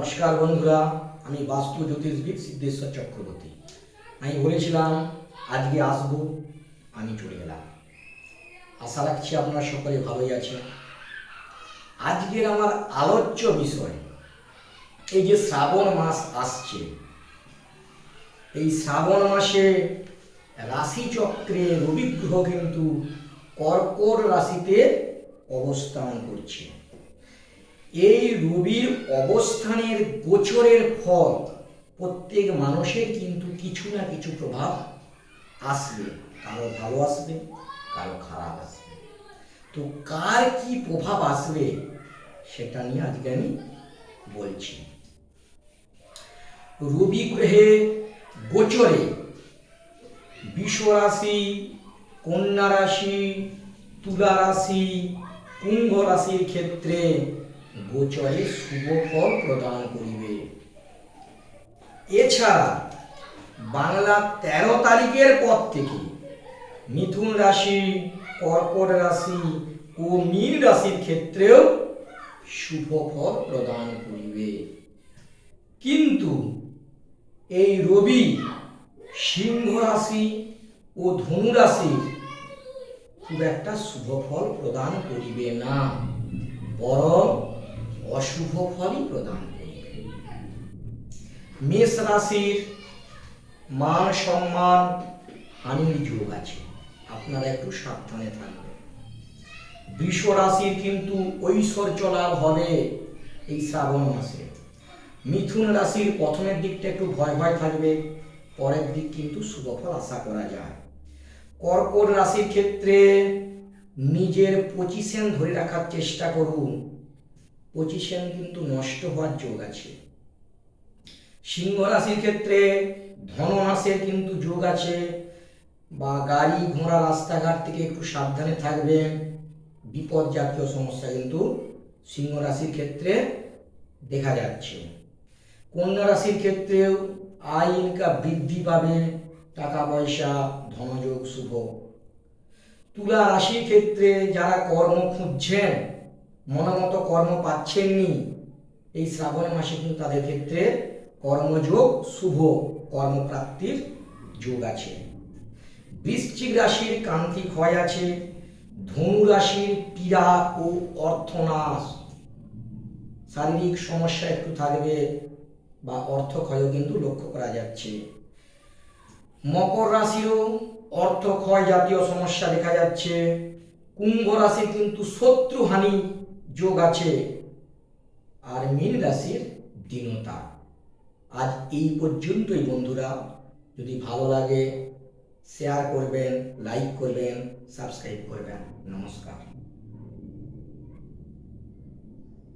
নমস্কার বন্ধুরা, আমি বাস্তু জ্যোতিষবিদ সিদ্ধেশ্বর চক্রবর্তী। আমি বলেছিলাম, আজকে আসব, আমি চলে এলাম আশা রাখছি আপনারা সকলে ভালোই আছেন। আজকের আমার আলোচ্য বিষয়, এই যে শ্রাবণ মাস আসছে, এই শ্রাবণ মাসে রাশিচক্রে রবি গ্রহ কিন্তু কর্কট রাশিতে অবস্থান করছে। এই রবির অবস্থানের গোচরের ফল প্রত্যেক মানুষের কিন্তু কিছু না কিছু প্রভাব আসবে। কারও ভালো আসবে, কারও খারাপ আসবে। তো কার কি প্রভাব আসবে সেটা নিয়ে আজকে আমি বলছি। রবি গ্রহে গোচরে বিষ রাশি কন্যা রাশি, তুলা রাশি, কুম্ভ রাশির ক্ষেত্রে গোচরে শুভ ফল প্রদান করিবে। এছাড়া বাংলা তেরো তারিখের পর থেকে মিথুন রাশি, কর্কট রাশি ও মীন রাশির ক্ষেত্রেও শুভ ফল প্রদান করিবে। কিন্তু এই রবি, সিংহ রাশি ও ধনু রাশির খুব একটা শুভ ফল প্রদান করিবে না। বরং অশুভ ফলই প্রদান করবে। মেষ রাশির মান সম্মান হানির যোগ আছে। আপনারা একটু সাবধানে থাকবেন। বৃষ রাশির কিন্তু ঐশ্বর্য লাভ হবে এই শ্রাবণ মাসে। মিথুন রাশির প্রথমের দিকটা একটু ভয় ভয় থাকবে, পরের দিক কিন্তু শুভফল আশা করা যায়। কর্কট রাশির ক্ষেত্রে নিজের পজিশন ধরে রাখার চেষ্টা করুন। পজিশন কিন্তু নষ্ট হওয়ার যোগ আছে। সিংহ রাশির ক্ষেত্রে ধন ধনমাসের কিন্তু যোগ আছে বা গাড়ি ঘোড়া রাস্তাঘাট থেকে একটু সাবধানে থাকবেন। বিপদ জাতীয় সমস্যা কিন্তু সিংহ রাশির ক্ষেত্রে দেখা যাচ্ছে। কন্যা রাশির ক্ষেত্রেও আয় ইনকাম বৃদ্ধি পাবে টাকা পয়সা ধনযোগ শুভ। তুলা রাশির ক্ষেত্রে যারা কর্ম খুঁজছেন মনোমতো কর্ম পাচ্ছেননি। এই শ্রাবণ মাসে কিন্তু তাদের ক্ষেত্রে কর্মযোগ, শুভ কর্মপ্রাপ্তির যোগ আছে। বৃশ্চিক রাশির কান্তি ক্ষয় আছে, ধনু রাশির পীড়া ও অর্থনাশ। শারীরিক সমস্যা একটু থাকবে বা অর্থ ক্ষয়ও কিন্তু লক্ষ্য করা যাচ্ছে। মকর রাশিরও অর্থ ক্ষয় জাতীয় সমস্যা দেখা যাচ্ছে। কুম্ভ রাশির কিন্তু শত্রুহানি যোগ আছে। আর মীন রাশির দীনতা। আজ এই পর্যন্তই বন্ধুরা। যদি ভালো লাগে শেয়ার করবেন লাইক করবেন সাবস্ক্রাইব করবেন। নমস্কার।